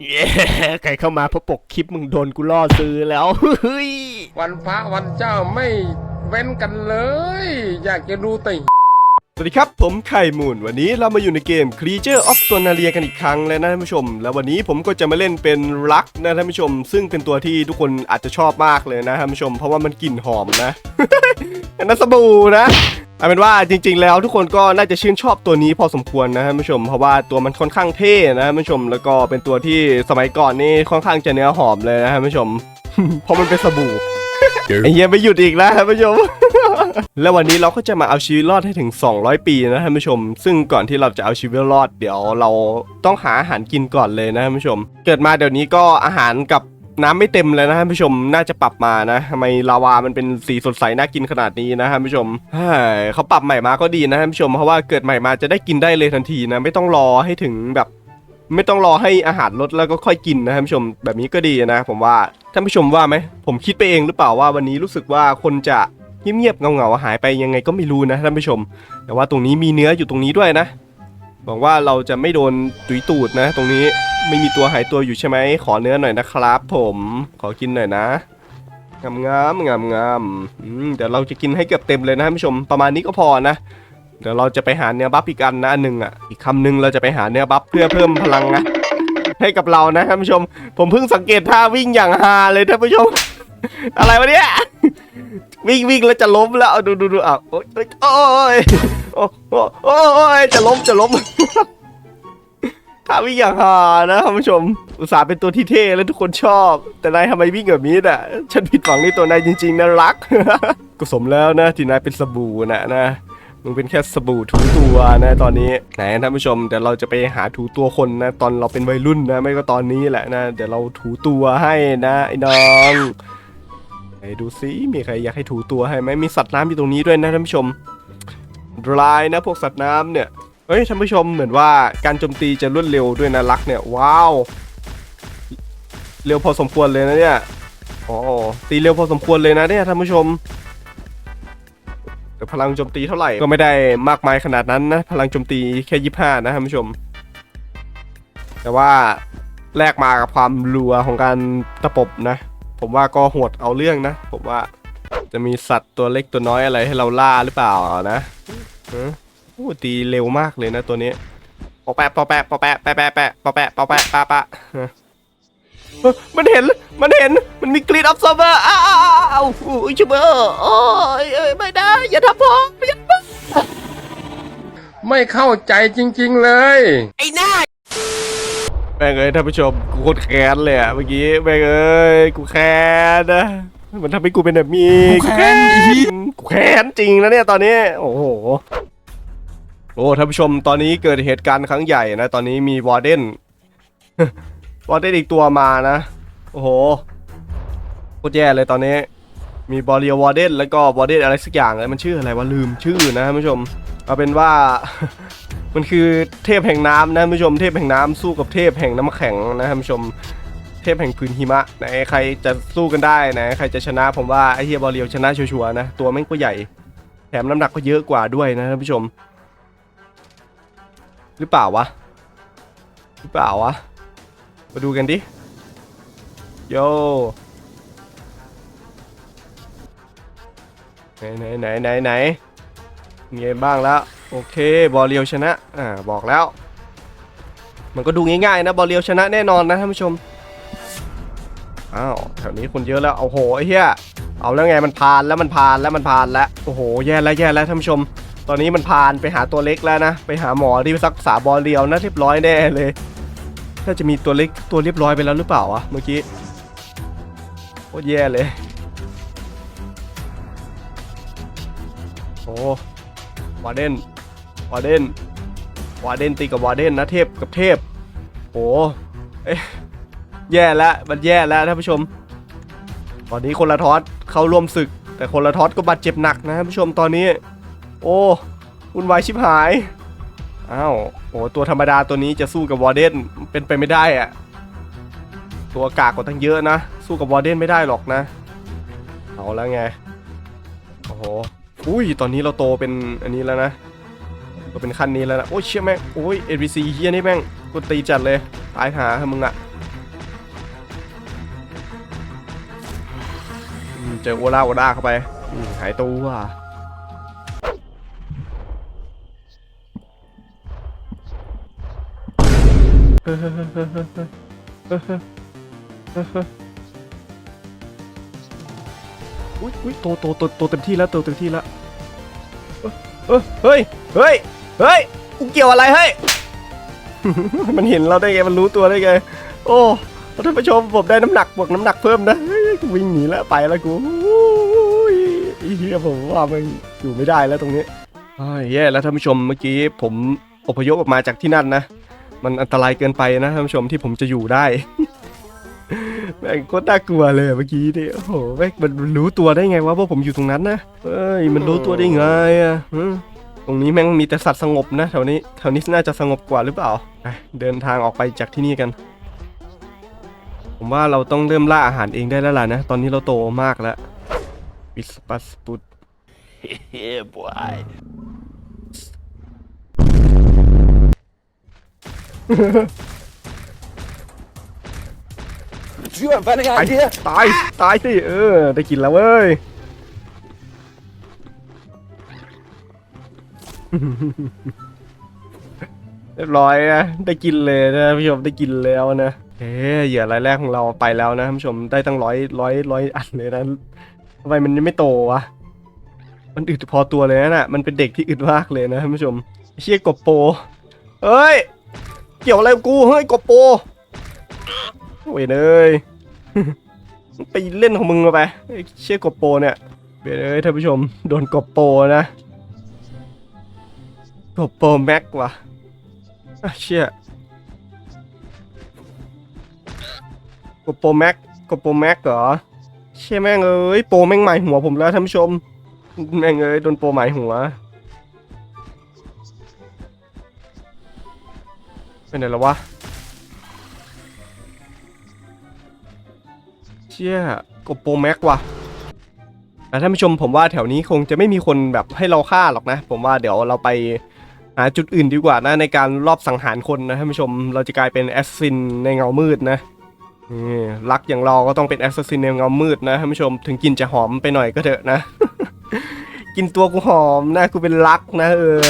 เย้ใครเข้ามาเพราะปกคลิปมึงโดนกูล่อซื้อแล้วเฮ้ยวันพระวันเจ้าไม่เว้นกันเลย อยากจะดูแต่สวัสดีครับ ผมไข่มูนวันนี้เรามาอยู่ในเกม Creature of Sonaria กันอีกครั้งแล้วนะท่านผู้ชม แล้ววันนี้ผมก็จะมาเล่นเป็นรักนะท่านผู้ชม ซึ่งเป็นตัวที่ทุกคนอาจจะชอบมากเลยนะท่านผู้ชม เพราะว่ามันกลิ่นหอมนะ อันนั้นสบู่นะ เอาเป็นว่าจริง ๆ แล้วทุกคนก็น่าจะชื่นชอบตัวนี้พอสมควรนะท่านผู้ชมเพราะว่าตัวมันค่อนข้างเท่นะท่านผู้ชมแล้วก็เป็นตัวที่สมัยก่อนนี่ค่อนข้างจะเนื้อหอมเลยนะท่านผู้ชม เพราะมันเป็นสบู่ไอ้เหี้ยไม่หยุดอีกแล้วท่านผู้ชม แล้ววันนี้เราก็จะมาเอาชีวิตรอดให้ถึง 200 ปีนะท่านผู้ชม ซึ่งก่อนที่เราจะเอาชีวิตรอด เดี๋ยวเราต้องหาอาหารกินก่อนเลยนะท่านผู้ชม เกิดมาเดี๋ยวนี้ก็อาหารกับ น้ำไม่เต็มเลยนะท่านผู้ชมน่าจะปรับมานะทำไมลาวามันเป็นสีสดใสน่ากินขนาดนี้นะท่านผู้ชมเขาปรับใหม่มาก็ดีนะท่านผู้ชมเพราะว่าเกิดใหม่มาจะได้กินได้เลยทันทีนะ ไม่ต้องรอให้ถึงแบบ ไม่ต้องรอให้อาหารลดแล้วก็ค่อยกินนะท่านผู้ชมแบบนี้ก็ดีนะ ผมว่าท่านผู้ชมว่าไหมผมคิดไปเองหรือเปล่าว่าวันนี้รู้สึกว่าคนจะเงียบๆเงาๆหายไปยังไงก็ไม่รู้นะท่านผู้ชม แต่ว่าตรงนี้มีเนื้ออยู่ตรงนี้ด้วยนะ หวังว่าเราจะไม่โดนตุยตูดนะ ตรงนี้ไม่มีตัวหายตัวอยู่ใช่ไหมขอเนื้อหน่อยนะครับ ผมขอกินหน่อยนะงามงามงามงามเดี๋ยวเราจะกินให้เกือบเต็มเลยนะท่านผู้ชมประมาณนี้ก็พอนะเดี๋ยวเราจะไปหาเนื้อบัฟอีกอันนะอันหนึ่งอะอีกคำหนึ่งเราจะไปหาเนื้อบัฟเพื่อเพิ่มพลังนะให้กับเรานะท่านผู้ชม ผมเพิ่งสังเกตท่าวิ่งอย่างฮาเลยท่านผู้ชม อะไรวะเนี่ย วิ่งวิ่งแล้วจะล้มแล้วเอาดูดูดูอะโอ๊ยโอ๊ยโอ้ยโอ้โอ้ยจะล้มจะล้มท่าวิ่งอย่างฮานะท่านผู้ชม อุตส่าห์เป็นตัวที่เท่และทุกคนชอบ แต่นายทำไมวิ่งแบบนี้น่ะ ฉันผิดหวังในตัวนายจริงๆนะรักก็สมแล้วนะที่นายเป็นสบู่นะนะมึงเป็นแค่สบู่ถูตัวนะตอนนี้ไหนท่านผู้ชมเดี๋ยวเราจะไปหาถูตัวคนนะ ตอนเราเป็นวัยรุ่นนะ ไม่ก็ตอนนี้แหละนะ เดี๋ยวเราถูตัวให้นะไอ้น้อง ไหนดูซิมีใครอยากให้ถูตัวให้ไหมมีสัตว์น้ำอยู่ตรงนี้ด้วยนะท่านผู้ชมรายนะพวกสัตว์น้ำเนี่ยเฮ้ยท่านผู้ชมเหมือนว่าการโจมตีจะรวดเร็วด้วยนะรักเนี่ยว้าวเร็วพอสมควรเลยนะเนี่ยอ๋อตีเร็วพอสมควรเลยนะเนี่ยท่านผู้ชมแต่พลังโจมตีเท่าไหร่ก็ไม่ได้มากมายขนาดนั้นนะพลังโจมตีแค่ยี่ห้านะท่านผู้ชม แต่ว่าแลกมากับความรัวของการตะปบนะ ผมว่าก็โหดเอาเรื่องนะ ผมว่าจะมีสัตว์ตัวเล็กตัวน้อยอะไรให้เราล่าหรือเปล่านะฮะโอ้ตีเร็วมากเลยนะตัวนี้ปอแปะปอแปะปอแปะแปะแปะแปะปอแปะปอแปะปะปะมันเห็น มันเห็น มันมีกรีดออฟเซอร์เวอร์อ้าวอุ้ยชูเบอร์โอ้ยไม่ได้ อย่าทำผมอไม่เข้าใจจริง ๆเลยแม่งเอ้ยท่านผู้ชมกูโคตรแค้นเลยอะเมื่อกี้แม่งเอ้ยกูแค้นนะมันทำให้กูเป็นแบบนี้กูแค้นอีกูแค้นจริงนะเนี่ยตอนนี้โอ้โหโอ้ท่านผู้ชมตอนนี้เกิดเหตุการณ์ครั้งใหญ่นะ ตอนนี้มีวอร์เดนวอร์เดนอีกตัวมานะ โอ้โหโคตรแย่เลยตอนนี้ มีบอลเรียวอร์เดนแล้วก็วอร์เดนอะไรสักอย่างเลยมันชื่ออะไรวะลืมชื่อนะท่านผู้ชมเอาเป็นว่า มันคือเทพแห่งน้ำนะท่านผู้ชมเทพแห่งน้ำสู้กับเทพแห่งน้ำแข็งนะท่านผู้ชมเทพแห่งพื้นหิมะไหนใครจะสู้กันได้ไหนใครจะชนะผมว่าไอเฮียบอลเรียวชนะชัวร์ๆนะตัวแม่งก็ใหญ่ แถมน้ำหนักก็เยอะกว่าด้วยนะท่านผู้ชม หรือเปล่าวะหรือเปล่าวะมาดูกันดิโยไหนไหนไหนไหนไหนเงี้ยบ้างแล้ว โอเคบอลเรียวชนะอ่าบอกแล้ว มันก็ดูง่ายๆนะบอลเรียวชนะแน่นอนนะท่านผู้ชมอ้าวแถวนี้คนเยอะแล้วโอ้โหไอ้เหี้ยเอาแล้วไงมันพานแล้วมันพานแล้วมันพานแล้วโอ้โหแย่แล้วแย่แล้วท่านผู้ชม ตอนนี้มันพานไปหาตัวเล็กแล้วนะไปหาหมอที่รักษาบอลเรียวนะเรียบร้อยแน่เลยถ้าจะมีตัวเล็กตัวเรียบร้อยไปแล้วหรือเปล่าวะเมื่อกี้โคตรแย่เลยโอ้วาเดน วาเดนวาเดนตีกับวาเดนนะเทพกับเทพโอ้เอ๊ะแย่แล้วมันแย่แล้วท่านผู้ชม ตอนนี้คนละทอสเข้าร่วมศึก แต่คนละทอสก็บาดเจ็บหนักนะท่านผู้ชมตอนนี้ โอ้วุ่นวายชิบหายอ้าวโอ้ตัวธรรมดาตัวนี้จะสู้กับวอร์เดนเป็นไปไม่ได้อะตัวกากกว่าตั้งเยอะนะ สู้กับวอร์เดนไม่ได้หรอกนะ เอาแล้วไง โอ้โหอุ้ยตอนนี้เราโตเป็นอันนี้แล้วนะ ก็เป็นขั้นนี้แล้วนะ โอ้เชี่ยแม่งโอ้ย NPC เฮียนี่แม่งกูตีจัดเลยตายหามึงอะเจอโอลาโอลาเข้าไปหายตัวอุ้ยอุ้ยโตโตโตโตเต็มที่แล้วโตเต็มที่แล้วเออเฮ้ย เฮ้ย เฮ้ยกูเกี่ยวอะไรเฮ้ย มันเห็นเราได้ไงมันรู้ตัวได้ไง โอ้ท่านผู้ชมผมได้น้ำหนักบวกน้ำหนักเพิ่มนะวิ่งหนีแล้วไปแล้วกูอุ้ยไอ้เฮียผมว่ามันอยู่ไม่ได้แล้วตรงนี้เฮ้ยแย่แล้วท่านผู้ชมเมื่อกี้ผมอพยพออกมาจากที่นั่นนะ มันอันตรายเกินไปนะท่านผู้ชมที่ผมจะอยู่ได้แม่งโคตรน่ากลัวเลยเมื่อกี้นี่โอ้โหแม่งมันรู้ตัวได้ไงวะว่าผมอยู่ตรงนั้นนะเอ้ยมันรู้ตัวได้ไงอะ ตรงนี้แม่งมีแต่สัตว์สงบนะแถวนี้แถวนี้น่าจะสงบกว่าหรือเปล่าไปเดินทางออกไปจากที่นี่กัน ผมว่าเราต้องเริ่มล่าอาหารเองได้แล้วล่ะนะ ตอนนี้เราโตมากแล้วปิสปัสปุด Yeah, boy. ตายตายตายสิเออ ได้กินแล้วเว้ย เรียบร้อยนะได้กินเลยนะท่านผู้ชมได้กินแล้วนะเอ๊ะเหยื่อรายแรกของเราไปแล้วนะท่านผู้ชมได้ตั้งร้อยร้อยร้อยอันเลยนะทำไมมันยังไม่โตวะมันอึดพอตัวเลยนะ่ะมันเป็นเด็กที่อึดมากเลยนะท่านผู้ชมเชี่ยกบโปเฮ้ย เกี่ยวอะไรกูเฮ้ยกบโปเว้ยเอ้ยไปเล่นของมึงมาไปเชี่ยกบโปเนี่ยเว้ยเอ้ยท่านผู้ชมโดนกบโปนะ โกบโปรแม็กว่ะอะเชี่ยกดโปรแม็กกดโปรแม็กเหรอ เชี่ยแม่งเอ้ยโปรแม่งหมายหัวผมแล้วท่านผู้ชม แม่งเอ้ยโดนโปรหมายหัว เป็นไหนแล้ววะ เชี่ยกดโปรแม็กว่ะแต่ท่านผู้ชมผมว่าแถวนี้คงจะไม่มีคนแบบให้เราฆ่าหรอกนะ ผมว่าเดี๋ยวเราไป หาจุดอื่นดีกว่านะในการรอบสังหารคนนะท่านผู้ชมเราจะกลายเป็นแอสซินในเงามืดนะนี่รักอย่างเราก็ต้องเป็นแอสซินในเงามืดนะท่านผู้ชมถึงกลินจะหอมไปหน่อยก็เถอะนะ กินตัวกูหอมนะกูเป็นรักนะเออ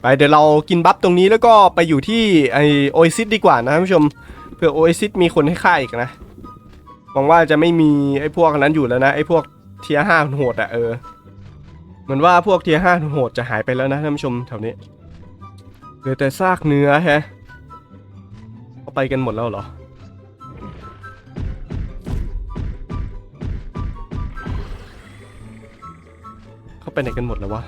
ไปเดี๋ยวเรากินบัฟตรงนี้แล้วก็ไปอยู่ที่ไอโอซิสดีกว่านะท่านผู้ชมเผื่อโอซิสมีคนให้ฆ่าอีกนะหวังว่าจะไม่มีไอพวกนั้นอยู่แล้วนะไอพวกเทียห้าโหดอะเออเหมือนว่าพวกเทียห้าโหดจะหายไปแล้วนะท่านผู้ชมแถวนี้ เหลือแต่ซากเนื้อแฮะเขาไปกันหมดแล้วเหรอ เขาไปไหนกันหมดแล้ววะ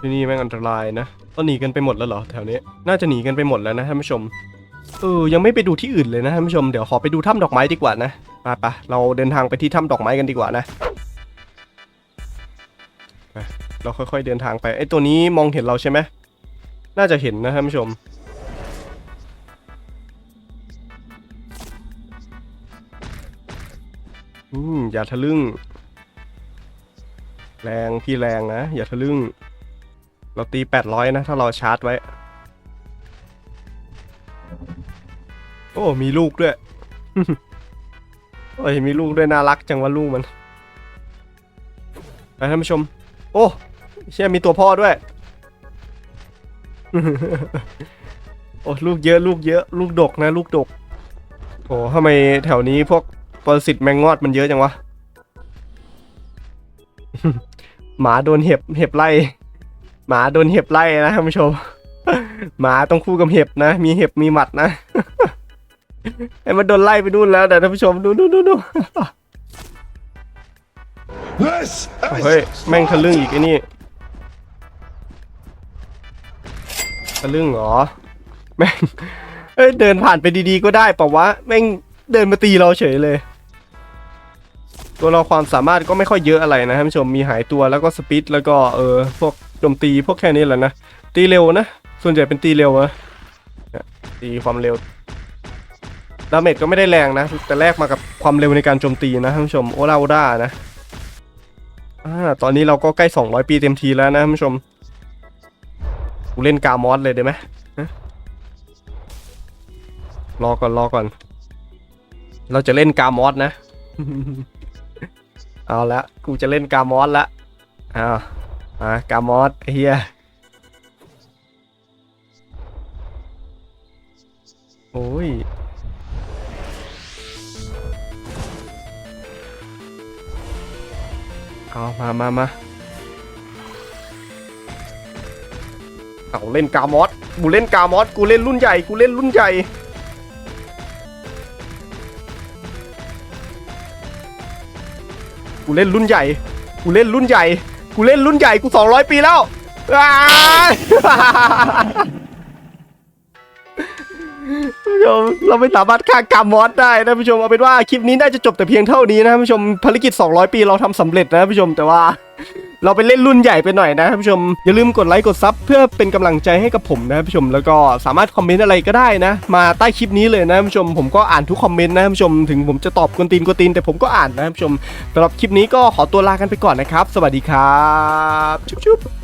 ที่นี่แม่งอันตรายนะต้องหนีกันไปหมดแล้วเหรอแถวนี้ น่าจะหนีกันไปหมดแล้วนะท่านผู้ชม เออ ยังไม่ไปดูที่อื่นเลยนะท่านผู้ชม เดี๋ยวขอไปดูถ้ำดอกไม้ดีกว่านะไปไปเราเดินทางไปที่ถ้ำดอกไม้กันดีกว่านะ เราค่อยๆเดินทางไปไอ้ตัวนี้มองเห็นเราใช่ไหมน่าจะเห็นนะท่านผู้ชม อืมอย่าทะลึ่ง แรงพี่แรงนะ อย่าทะลึ่ง เราตี 800 นะ ถ้าเราชาร์จไว้ โอ้ มีลูกด้วย โอ้ยมีลูกด้วยน่ารักจังว่าลูกมันไปท่านผู้ชม โอ้ เชี่ยมีตัวพ่อด้วย โอ้ลูกเยอะลูกเยอะ ลูกดกนะ ลูกดก โอ้ทำไมแถวนี้พวกปรสิตแมงงอดมันเยอะจังวะ หมาโดนเห็บเห็บไล่ หมาโดนเห็บไล่นะท่านผู้ชม หมาต้องคู่กับเห็บนะ มีเห็บมีหมัดนะไอ้มันโดนไล่ไปนู่นแล้วแต่ท่านผู้ชมดูดูดูดูเฮ้ยแม่งทะลึ่งอีกไอ้นี่ ทะลึ่งเหรอ แม่งเอ้ยเดินผ่านไปดีๆก็ได้ปล่าวะ แม่งเดินมาตีเราเฉยเลย ตัวเราความสามารถก็ไม่ค่อยเยอะอะไรนะท่านผู้ชมมีหายตัวแล้วก็สปีดแล้วก็เออพวกโจมตีพวกแค่นี้แหละนะตีเร็วนะ ส่วนใหญ่เป็นตีเร็วนะตีความเร็วดาเมจก็ไม่ได้แรงนะ แต่แลกมากับความเร็วในการโจมตีนะท่านผู้ชมโอลาโอด้านะอ่าตอนนี้เราก็ใกล้ 200 ปีเต็มทีแล้วนะท่านผู้ชม กูเล่นกามอสเลยได้ไหมฮะรอก่อนรอก่อน เราจะเล่นกามอสนะ เอาละกูจะเล่นกามอสละอ้าวมากามอสไอ้เฮียโอ้ยเอามามามา เอาเล่นกามอสกูเล่นกามอสกูเล่นรุ่นใหญ่กูเล่นรุ่นใหญ่กูเล่นรุ่นใหญ่กูเล่นรุ่นใหญ่กูเล่นรุ่นใหญ่กูสองร้อยปีแล้วผู้ชมเราไม่สามารถฆ่ากามอสได้นะผู้ชมเอาเป็นว่าคลิปนี้น่าจะจบแต่เพียงเท่านี้นะผู้ชมภารกิจ 200 ปีเราทำสำเร็จนะผู้ชมแต่ว่า เราไปเล่นรุ่นใหญ่ไปหน่อยนะท่านผู้ชม อย่าลืมกดไลค์กดซับเพื่อเป็นกำลังใจให้กับผมนะท่านผู้ชม แล้วก็สามารถคอมเมนต์อะไรก็ได้นะ มาใต้คลิปนี้เลยนะท่านผู้ชม ผมก็อ่านทุกคอมเมนต์นะท่านผู้ชม ถึงผมจะตอบกวนตีนกวนตีนแต่ผมก็อ่านนะท่านผู้ชมสำหรับคลิปนี้ก็ขอตัวลากันไปก่อนนะครับ สวัสดีครับ ชุบ